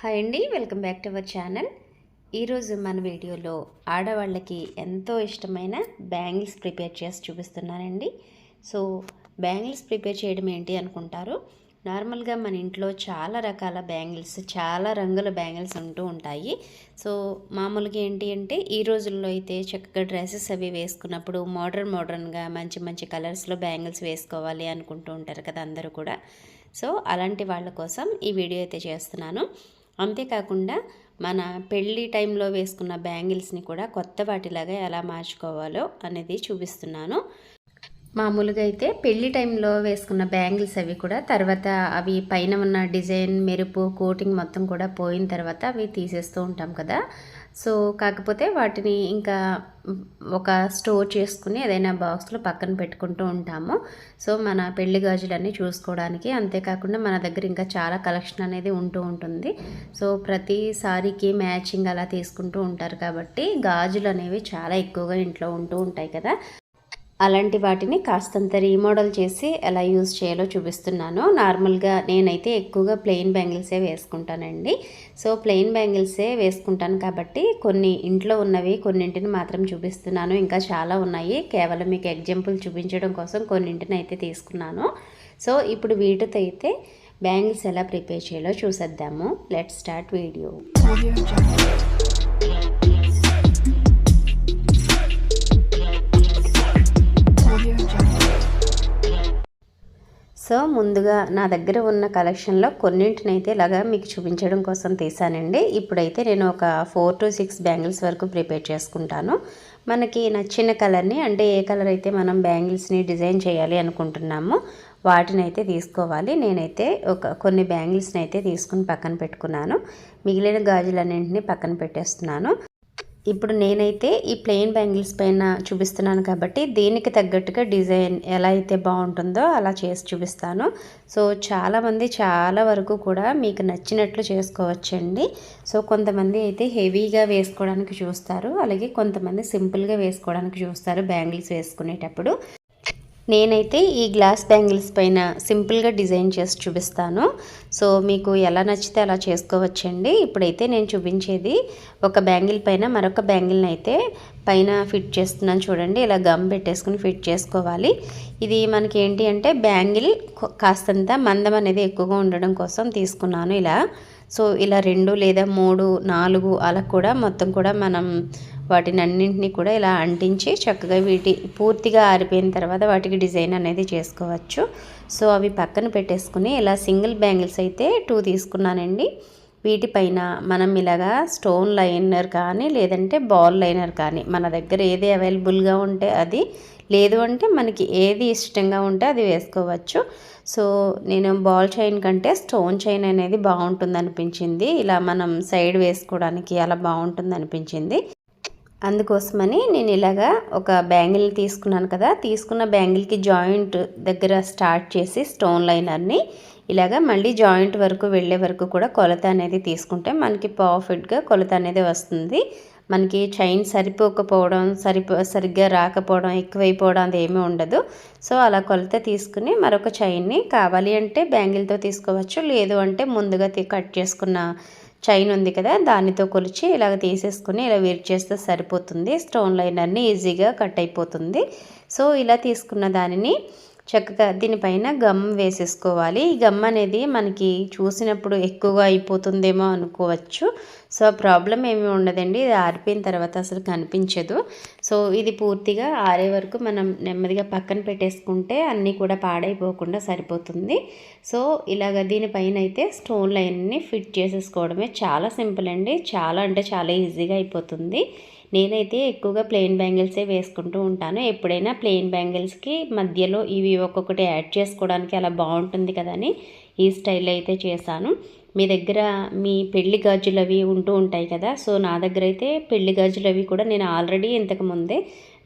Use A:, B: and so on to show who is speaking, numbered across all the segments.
A: Hi అండి welcome back to our channel. ఈరోజు మన వీడియోలో ఆడవాళ్ళకి ఎంతో ఇష్టమైన బ్యాంగిల్స్ ప్రిపేర్ చేసి చూపిస్తున్నానండి. సో బ్యాంగిల్స్ ప్రిపేర్ చేయడం ఏంటి అనుకుంటారు? నార్మల్గా మన ఇంట్లో చాలా రకాల బ్యాంగిల్స్ చాలా రంగుల బ్యాంగిల్స్ ఉంటూ ఉంటాయి. సో మామూలుగా ఏంటి అంటే ఈ రోజుల్లో అయితే చక్కగా డ్రెస్సెస్ అవి వేసుకున్నప్పుడు మోడర్న్ మోడర్న్గా మంచి మంచి కలర్స్లో బ్యాంగిల్స్ వేసుకోవాలి అనుకుంటూ ఉంటారు కదా అందరూ కూడా. సో అలాంటి వాళ్ళ కోసం ఈ వీడియో అయితే చేస్తున్నాను. అంతేకాకుండా మన పెళ్ళి టైంలో వేసుకున్న బ్యాంగిల్స్ని కూడా కొత్త వాటిలాగా ఎలా మార్చుకోవాలో అనేది చూపిస్తున్నాను. మామూలుగా అయితే పెళ్ళి టైంలో వేసుకున్న బ్యాంగిల్స్ అవి కూడా తర్వాత అవి పైన ఉన్న డిజైన్ మెరుపు కోటింగ్ మొత్తం కూడా పోయిన తర్వాత అవి తీసేస్తూ ఉంటాం కదా. సో కాకపోతే వాటిని ఇంకా ఒక స్టోర్ చేసుకుని ఏదైనా బాక్స్లో పక్కన పెట్టుకుంటూ ఉంటాము. సో మన పెళ్ళి గాజులన్నీ చూసుకోవడానికి అంతేకాకుండా మన దగ్గర ఇంకా చాలా కలెక్షన్ అనేది ఉంటూ ఉంటుంది. సో ప్రతి సారీకి మ్యాచింగ్ అలా తీసుకుంటూ ఉంటారు కాబట్టి గాజులు అనేవి చాలా ఎక్కువగా ఇంట్లో ఉంటూ ఉంటాయి కదా. అలాంటి వాటిని కాస్తంత రీమోడల్ చేసి ఎలా యూజ్ చేయాలో చూపిస్తున్నాను. నార్మల్గా నేనైతే ఎక్కువగా ప్లెయిన్ బ్యాంగిల్సే వేసుకుంటానండి. సో ప్లెయిన్ బ్యాంగిల్సే వేసుకుంటాను కాబట్టి కొన్ని ఇంట్లో ఉన్నవి కొన్నింటిని మాత్రం చూపిస్తున్నాను. ఇంకా చాలా ఉన్నాయి. కేవలం మీకు ఎగ్జాంపుల్ చూపించడం కోసం కొన్నింటిని అయితే తీసుకున్నాను. సో ఇప్పుడు వీటితో అయితే బ్యాంగిల్స్ ఎలా ప్రిపేర్ చేయాలో చూసేద్దాము. Let start video. సో ముందుగా నా దగ్గర ఉన్న కలెక్షన్లో కొన్నింటిని అయితే ఇలాగా మీకు చూపించడం కోసం తీసానండి ఇప్పుడైతే నేను ఒక ఫోర్ టు సిక్స్ బ్యాంగిల్స్ వరకు ప్రిపేర్ చేసుకుంటాను. మనకి నచ్చిన కలర్ని అంటే ఏ కలర్ అయితే మనం బ్యాంగిల్స్ని డిజైన్ చేయాలి అనుకుంటున్నామో వాటిని అయితే తీసుకోవాలి. నేనైతే ఒక కొన్ని బ్యాంగిల్స్ని అయితే తీసుకుని పక్కన పెట్టుకున్నాను. మిగిలిన గాజులన్నింటినీ పక్కన పెట్టేస్తున్నాను. ఇప్పుడు నేనైతే ఈ ప్లెయిన్ బ్యాంగిల్స్ పైన చూపిస్తున్నాను కాబట్టి దీనికి తగ్గట్టుగా డిజైన్ ఎలా అయితే బాగుంటుందో అలా చేసి చూపిస్తాను. సో చాలామంది చాలా వరకు కూడా మీకు నచ్చినట్లు చేసుకోవచ్చండి. సో కొంతమంది అయితే హెవీగా వేసుకోవడానికి చూస్తారు. అలాగే కొంతమంది సింపుల్గా వేసుకోవడానికి చూస్తారు బ్యాంగిల్స్ వేసుకునేటప్పుడు. నేనైతే ఈ గ్లాస్ బ్యాంగిల్స్ పైన సింపుల్గా డిజైన్ చేసి చూపిస్తాను. సో మీకు ఎలా నచ్చితే అలా చేసుకోవచ్చండి. ఇప్పుడైతే నేను చూపించేది ఒక బ్యాంగిల్ పైన మరొక బ్యాంగిల్ని అయితే పైన ఫిట్ చేస్తున్నాను చూడండి. ఇలా గమ్ పెట్టేసుకుని ఫిట్ చేసుకోవాలి. ఇది మనకి ఏంటి అంటే బ్యాంగిల్ కాస్తంత మందం అనేది ఎక్కువగా ఉండడం కోసం తీసుకున్నాను ఇలా. సో ఇలా రెండు లేదా మూడు నాలుగు అలా కూడా మొత్తం కూడా మనం వాటిని అన్నింటినీ కూడా ఇలా అంటించి చక్కగా వీటి పూర్తిగా ఆరిపోయిన తర్వాత వాటికి డిజైన్ అనేది చేసుకోవచ్చు. సో అవి పక్కన పెట్టేసుకుని ఇలా సింగిల్ బ్యాంగిల్స్ అయితే టూ తీసుకున్నానండి. వీటిపైన మనం ఇలాగా స్టోన్ లైనర్ కానీ లేదంటే బాల్ లైనర్ కానీ మన దగ్గర ఏది అవైలబుల్గా ఉంటే అది లేదు అంటే మనకి ఏది ఇష్టంగా ఉంటే అది వేసుకోవచ్చు. సో నేను బాల్ చైన్ కంటే స్టోన్ చైన్ అనేది బాగుంటుంది అనిపించింది ఇలా మనం సైడ్ వేసుకోవడానికి అలా బాగుంటుంది అనిపించింది అందుకోసమని నేను ఇలాగా ఒక బ్యాంగిల్ తీసుకున్నాను కదా తీసుకున్న బ్యాంగిల్కి జాయింట్ దగ్గర స్టార్ట్ చేసి స్టోన్ లైనర్ని ఇలాగా మళ్ళీ జాయింట్ వరకు వెళ్ళే వరకు కూడా కొలత అనేది తీసుకుంటే మనకి పర్ఫెక్ట్గా కొలత అనేది వస్తుంది. మనకి చైన్ సరిపోకపోవడం సరిపో సరిగ్గా రాకపోవడం ఎక్కువైపోవడం అది ఏమీ ఉండదు. సో అలా కొలత తీసుకుని మరొక చైన్ని కావాలి అంటే బ్యాంగిల్తో తీసుకోవచ్చు లేదు అంటే ముందుగా కట్ చేసుకున్న చైన్ ఉంది కదా దానితో కొలిచి ఇలాగ తీసేసుకుని ఇలా వేరు చేస్తే సరిపోతుంది. స్టోన్ లైనర్ని ఈజీగా కట్ అయిపోతుంది. సో ఇలా తీసుకున్న దానిని చక్కగా దీనిపైన గమ్ వేసేసుకోవాలి. ఈ గమ్ అనేది మనకి చూసినప్పుడు ఎక్కువగా అయిపోతుందేమో అనుకోవచ్చు. సో ప్రాబ్లం ఏమీ ఉండదండి. ఇది ఆరిపోయిన తర్వాత అసలు కనిపించదు. సో ఇది పూర్తిగా ఆరే వరకు మనం నెమ్మదిగా పక్కన పెట్టేసుకుంటే అన్నీ కూడా పాడైపోకుండా సరిపోతుంది. సో ఇలాగ దీనిపైన అయితే స్టోన్ లైన్ని ఫిట్ చేసేసుకోవడమే చాలా సింపుల్ అండి. చాలా అంటే చాలా ఈజీగా అయిపోతుంది. నేనైతే ఎక్కువగా ప్లెయిన్ బ్యాంగిల్సే వేసుకుంటూ ఉంటాను. ఎప్పుడైనా ప్లెయిన్ బ్యాంగిల్స్కి మధ్యలో ఇవి ఒక్కొక్కటి యాడ్ చేసుకోవడానికి అలా బాగుంటుంది కదా అని ఈ స్టైల్ అయితే చేశాను. మీ దగ్గర మీ పెళ్ళి గాజులు అవి ఉంటూ ఉంటాయి కదా సో నా దగ్గర అయితే పెళ్ళి గాజులు అవి కూడా నేను ఆల్రెడీ ఇంతకు ముందే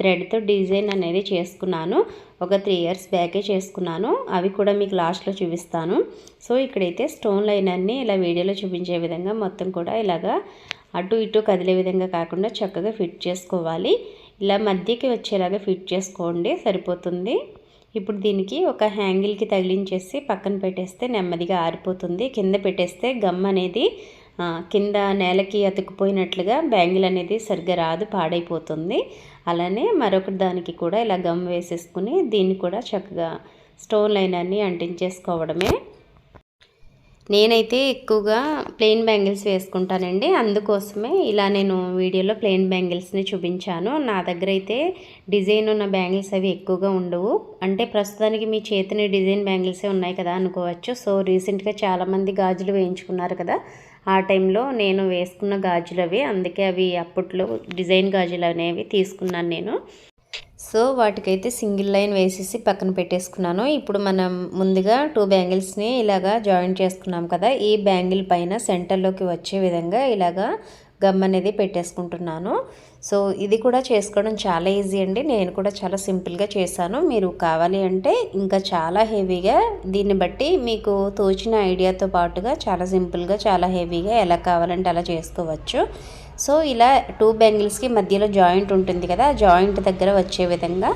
A: థ్రెడ్తో డిజైన్ అనేది చేసుకున్నాను. ఒక త్రీ ఇయర్స్ బ్యాకే చేసుకున్నాను. అవి కూడా మీకు లాస్ట్లో చూపిస్తాను. సో ఇక్కడైతే స్టోన్ లైనర్ని ఇలా వీడియోలో చూపించే విధంగా మొత్తం కూడా ఇలాగా అటు ఇటు కదిలే విధంగా కాకుండా చక్కగా ఫిట్ చేసుకోవాలి. ఇలా మధ్యకి వచ్చేలాగా ఫిట్ చేసుకోండి సరిపోతుంది. ఇప్పుడు దీనికి ఒక హ్యాంగిల్కి తగిలించేసి పక్కన పెట్టేస్తే నెమ్మదిగా ఆరిపోతుంది. కింద పెట్టేస్తే గమ్ అనేది కింద నేలకి అతుక్కుపోయినట్లుగా బ్యాంగిల్ అనేది సరిగ్గా రాదు పాడైపోతుంది. అలానే మరొక దానికి కూడా ఇలా గమ్ వేసేసుకుని దీన్ని కూడా చక్కగా స్టోన్ లైన్ అన్ని అంటించేసుకోవడమే. నేనైతే ఎక్కువగా ప్లెయిన్ బ్యాంగిల్స్ వేసుకుంటానండి. అందుకోసమే ఇలా నేను వీడియోలో ప్లెయిన్ బ్యాంగిల్స్ని చూపించాను. నా దగ్గర అయితే డిజైన్ ఉన్న బ్యాంగిల్స్ అవి ఎక్కువగా ఉండవు. అంటే ప్రస్తుతానికి మీ చేతిని డిజైన్ బ్యాంగిల్సే ఉన్నాయి కదా అనుకోవచ్చు. సో రీసెంట్గా చాలామంది గాజులు వేయించుకున్నారు కదా. ఆ టైంలో నేను వేసుకున్న గాజులు అవి అందుకే అవి అప్పట్లో డిజైన్ గాజులు అనేవి తీసుకున్నాను నేను. సో వాటికైతే సింగిల్ లైన్ వేసేసి పక్కన పెట్టేసుకున్నాను. ఇప్పుడు మనం ముందుగా టూ బ్యాంగిల్స్ని ఇలాగా జాయిన్ చేసుకున్నాం కదా ఈ బ్యాంగిల్ పైన సెంటర్లోకి వచ్చే విధంగా ఇలాగా గమ్ అనేది పెట్టేసుకుంటున్నాను. సో ఇది కూడా చేసుకోవడం చాలా ఈజీ అండి. నేను కూడా చాలా సింపుల్గా చేశాను. మీరు కావాలి అంటే ఇంకా చాలా హెవీగా దీన్ని బట్టి మీకు తోచిన ఐడియాతో పాటుగా చాలా సింపుల్గా చాలా హెవీగా ఎలా కావాలంటే అలా చేసుకోవచ్చు. సో ఇలా టూ బ్యాంగిల్స్కి మధ్యలో జాయింట్ ఉంటుంది కదా జాయింట్ దగ్గర వచ్చే విధంగా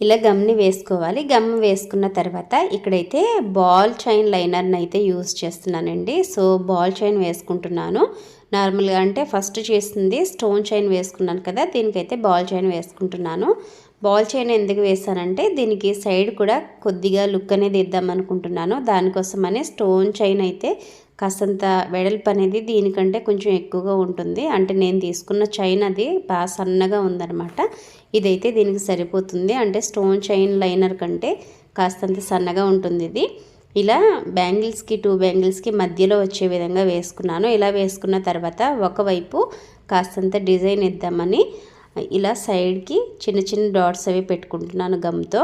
A: ఇలా గమ్ని వేసుకోవాలి. గమ్ వేసుకున్న తర్వాత ఇక్కడైతే బాల్ చైన్ లైనర్ని అయితే యూస్ చేస్తున్నానండి. సో బాల్ చైన్ వేసుకుంటున్నాను. నార్మల్గా అంటే ఫస్ట్ చేసింది స్టోన్ చైన్ వేసుకున్నాను కదా దీనికైతే బాల్ చైన్ వేసుకుంటున్నాను. బాల్ చైన్ ఎందుకు వేసానంటే దీనికి సైడ్ కూడా కొద్దిగా లుక్ అనేది ఇద్దాం అనుకుంటున్నాను. దానికోసమనే స్టోన్ చైన్ అయితే కాస్తంత వెడల్పు అనేది దీనికంటే కొంచెం ఎక్కువగా ఉంటుంది. అంటే నేను తీసుకున్న చైన్ అది బాగా సన్నగా ఉందన్నమాట. ఇదైతే దీనికి సరిపోతుంది. అంటే స్టోన్ చైన్ లైనర్ కంటే కాస్తంత సన్నగా ఉంటుంది ఇది ఇలా బ్యాంగిల్స్కి టూ బ్యాంగిల్స్కి మధ్యలో వచ్చే విధంగా వేసుకున్నాను. ఇలా వేసుకున్న తర్వాత ఒకవైపు కాస్తంత డిజైన్ ఇద్దామని ఇలా సైడ్కి చిన్న చిన్న డాట్స్ అవి పెట్టుకుంటున్నాను గమ్తో.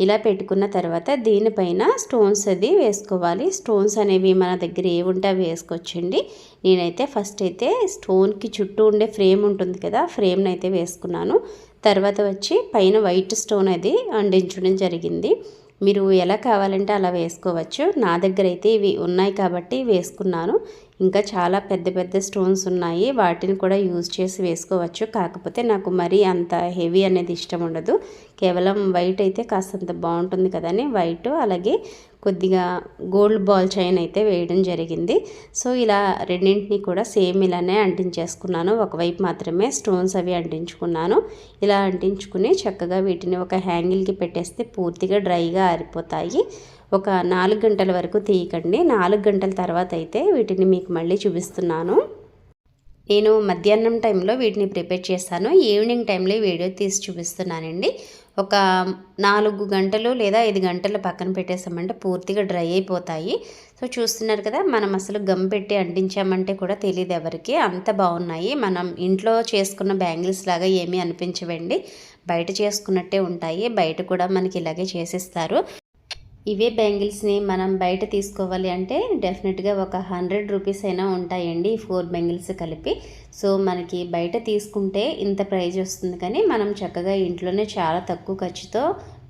A: ఇలా పెట్టుకున్న తర్వాత దీనిపైన స్టోన్స్ అది వేసుకోవాలి. స్టోన్స్ అనేవి మన దగ్గర ఏ ఉంటే అవి వేసుకోవచ్చండి. నేనైతే ఫస్ట్ అయితే స్టోన్కి చుట్టూ ఉండే ఫ్రేమ్ ఉంటుంది కదా ఫ్రేమ్ని అయితే వేసుకున్నాను. తర్వాత వచ్చి పైన వైట్ స్టోన్ అది అందించడం జరిగింది. మీరు ఎలా కావాలంటే అలా వేసుకోవచ్చు. నా దగ్గర అయితే ఇవి ఉన్నాయి కాబట్టి వేసుకున్నాను. ఇంకా చాలా పెద్ద పెద్ద స్టోన్స్ ఉన్నాయి. వాటిని కూడా యూజ్ చేసి వేసుకోవచ్చు. కాకపోతే నాకు మరీ అంత హెవీ అనేది ఇష్టం ఉండదు. కేవలం వైట్ అయితే కాస్తంత బాగుంటుంది కదని వైట్ అలాగే కొద్దిగా గోల్డ్ బాల్ చైన్ అయితే వేయడం జరిగింది. సో ఇలా రెండింటిని కూడా సేమ్ ఇలానే అంటించేసుకున్నాను. ఒకవైపు మాత్రమే స్టోన్స్ అవి అంటించుకున్నాను. ఇలా అంటించుకుని చక్కగా వీటిని ఒక హ్యాంగిల్కి పెట్టేస్తే పూర్తిగా డ్రైగా ఆరిపోతాయి. ఒక నాలుగు గంటల వరకు తీయకండి. నాలుగు గంటల తర్వాత అయితే వీటిని మీకు మళ్ళీ చూపిస్తున్నాను. నేను మధ్యాహ్నం టైంలో వీటిని ప్రిపేర్ చేస్తాను. ఈవినింగ్ టైంలో వీడియో తీసి చూపిస్తున్నానండి. ఒక నాలుగు గంటలు లేదా ఐదు గంటలు పక్కన పెట్టేసామంటే పూర్తిగా డ్రై అయిపోతాయి. సో చూస్తున్నారు కదా మనం అసలు గమ్ పెట్టి అంటించామంటే కూడా తెలియదు ఎవరికి. అంత బాగున్నాయి. మనం ఇంట్లో చేసుకున్న బ్యాంగిల్స్ లాగా ఏమీ అనిపించవండి. బయట చేసుకున్నట్టే ఉంటాయి. బయట కూడా మనకి ఇలాగే చేసిస్తారు. ఇవే బ్యాంగిల్స్ని మనం బయట తీసుకోవాలి అంటే డెఫినెట్గా ఒక హండ్రెడ్ రూపీస్ అయినా ఉంటాయండి ఈ ఫోర్ బ్యాంగిల్స్ కలిపి. సో మనకి బయట తీసుకుంటే ఇంత ప్రైజ్ వస్తుంది కానీ మనం చక్కగా ఇంట్లోనే చాలా తక్కువ ఖర్చుతో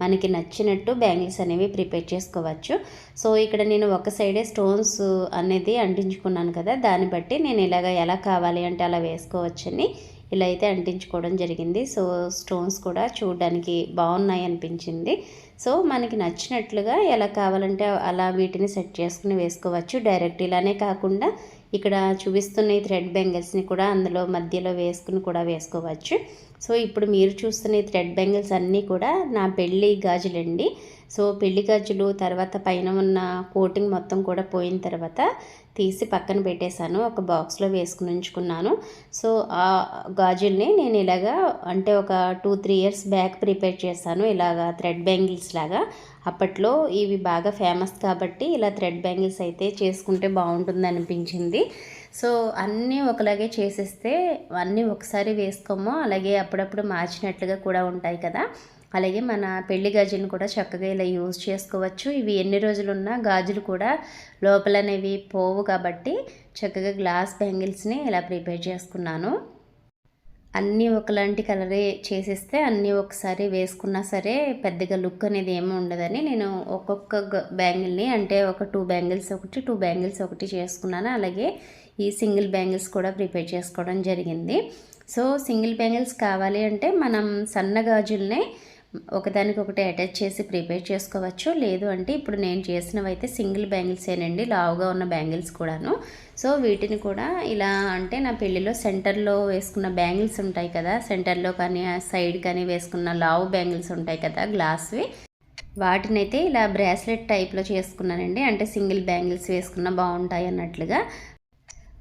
A: మనకి నచ్చినట్టు బ్యాంగిల్స్ అనేవి ప్రిపేర్ చేసుకోవచ్చు. సో ఇక్కడ నేను ఒక సైడే స్టోన్స్ అనేది అంటించుకున్నాను కదా దాన్ని బట్టి నేను ఇలాగ ఎలా కావాలి అంటే అలా వేసుకోవచ్చని ఇలా అయితే అంటించుకోవడం జరిగింది. సో స్టోన్స్ కూడా చూడడానికి బాగున్నాయి అనిపించింది. సో మనకి నచ్చినట్లుగా ఎలా కావాలంటే అలా వీటిని సెట్ చేసుకుని వేసుకోవచ్చు. డైరెక్ట్ ఇలానే కాకుండా ఇక్కడ చూపిస్తున్న ఈ థ్రెడ్ బెంగిల్స్ని కూడా అందులో మధ్యలో వేసుకుని కూడా వేసుకోవచ్చు. సో ఇప్పుడు మీరు చూస్తున్న ఈ థ్రెడ్ బెంగిల్స్ అన్నీ కూడా నా పెళ్ళి గాజులండి. సో పెళ్ళి గాజులు తర్వాత పైన ఉన్న కోటింగ్ మొత్తం కూడా పోయిన తర్వాత తీసి పక్కన పెట్టేశాను. ఒక బాక్స్లో వేసుకుని ఉంచుకున్నాను. సో ఆ గాజుల్ని నేను ఇలాగా అంటే ఒక two three years back prepare చేశాను. ఇలాగా థ్రెడ్ బ్యాంగిల్స్ లాగా. అప్పట్లో ఇవి బాగా ఫేమస్ కాబట్టి ఇలా థ్రెడ్ బ్యాంగిల్స్ అయితే చేసుకుంటే బాగుంటుంది అనిపించింది. సో అన్నీ ఒకలాగే చేసేస్తే అన్నీ ఒకసారి వేసుకోము. అలాగే అప్పుడప్పుడు మార్చినట్లుగా కూడా ఉంటాయి కదా. అలాగే మన పెళ్ళి గాజులను కూడా చక్కగా ఇలా యూజ్ చేసుకోవచ్చు. ఇవి ఎన్ని రోజులున్నా గాజులు కూడా లోపలనేవి పోవు కాబట్టి చక్కగా గ్లాస్ బ్యాంగిల్స్ని ఇలా ప్రిపేర్ చేసుకున్నాను. అన్నీ ఒకలాంటి కలరే చేసేస్తే అన్నీ ఒకసారి వేసుకున్నా సరే పెద్దగా లుక్ అనేది ఏమీ ఉండదని నేను ఒక్కొక్క బ్యాంగిల్ని అంటే ఒక టూ బ్యాంగిల్స్ ఒకటి టూ బ్యాంగిల్స్ ఒకటి చేసుకున్నాను. అలాగే ఈ సింగిల్ బ్యాంగిల్స్ కూడా ప్రిపేర్ చేసుకోవడం జరిగింది. సో సింగిల్ బ్యాంగిల్స్ కావాలి అంటే మనం సన్న గాజుల్ని ఒకదానికొకటి అటాచ్ చేసి ప్రిపేర్ చేసుకోవచ్చు. లేదు అంటే ఇప్పుడు నేను చేసినవి అయితే సింగిల్ బ్యాంగిల్సేనండి. లావుగా ఉన్న బ్యాంగిల్స్ కూడాను. సో వీటిని కూడా ఇలా అంటే నా పెళ్ళిలో సెంటర్లో వేసుకున్న బ్యాంగిల్స్ ఉంటాయి కదా సెంటర్లో కానీ సైడ్ కానీ వేసుకున్న లావు బ్యాంగిల్స్ ఉంటాయి కదా గ్లాస్వి. వాటినైతే ఇలా బ్రాస్లెట్ టైప్లో చేసుకున్నానండి. అంటే సింగిల్ బ్యాంగిల్స్ వేసుకున్న బాగుంటాయి అన్నట్లుగా.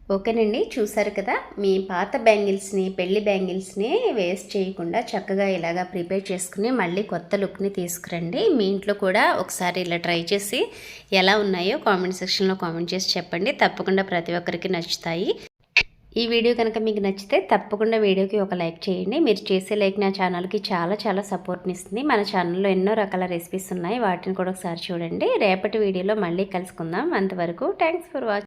A: ఓకేనండి చూసారు కదా? మీ పాత బ్యాంగిల్స్ని పెళ్ళి బ్యాంగిల్స్ని వేస్ట్ చేయకుండా చక్కగా ఇలాగా ప్రిపేర్ చేసుకుని మళ్ళీ కొత్త లుక్ని తీసుకురండి. మీ ఇంట్లో కూడా ఒకసారి ఇలా ట్రై చేసి ఎలా ఉన్నాయో కామెంట్ సెక్షన్లో కామెంట్ చేసి చెప్పండి. తప్పకుండా ప్రతి ఒక్కరికి నచ్చుతాయి. ఈ వీడియో కనుక మీకు నచ్చితే తప్పకుండా వీడియోకి ఒక లైక్ చేయండి. మీరు చేసే లైక్ నా ఛానల్కి చాలా చాలా సపోర్ట్ని ఇస్తుంది. మన ఛానల్లో ఎన్నో రకాల రెసిపీస్ ఉన్నాయి. వాటిని కూడా ఒకసారి చూడండి. రేపటి వీడియోలో మళ్ళీ కలుసుకుందాం. అంతవరకు థ్యాంక్స్ ఫర్ వాచింగ్